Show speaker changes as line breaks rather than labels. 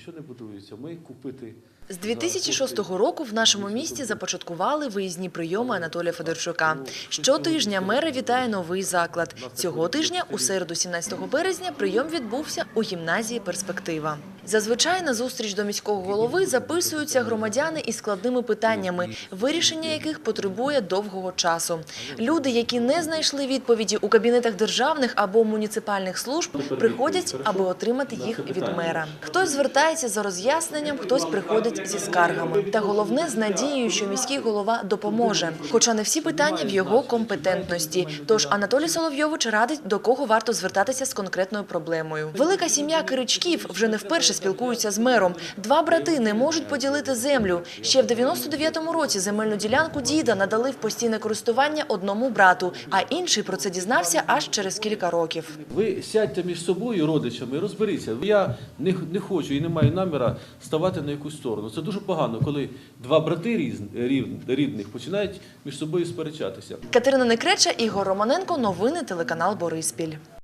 нічого не будується. Ми купити
З 2006 року в нашому місті започаткували виїзні прийоми Анатолія Федорчука. Щотижня мера вітає новий заклад. Цього тижня, у середу 17 березня, прийом відбувся у гімназії «Перспектива». Зазвичай на зустріч до міського голови записуються громадяни із складними питаннями, вирішення яких потребує довгого часу. Люди, які не знайшли відповіді у кабінетах державних або муніципальних служб, приходять, аби отримати їх від мера. Хтось звертається за роз'ясненням, хтось приходить зі скаргами. Та головне з надією, що міський голова допоможе. Хоча не всі питання в його компетентності. Тож Анатолій Соловйович радить, до кого варто звертатися з конкретною проблемою. Велика сім'я Киричків вже не вперше спілкуються з мером. Два брати не можуть поділити землю. Ще в 99-му році земельну ділянку діда надали в постійне користування одному брату, а інший про це дізнався аж через кілька років.
Ви сядьте між собою, родичами, розберіться. Я не, не хочу і не маю наміра ставати на якусь сторону. Це дуже погано, коли два брати рідних починають між собою сперечатися.
Катерина Некреча, Ігор Романенко. Новини телеканал Бориспіль.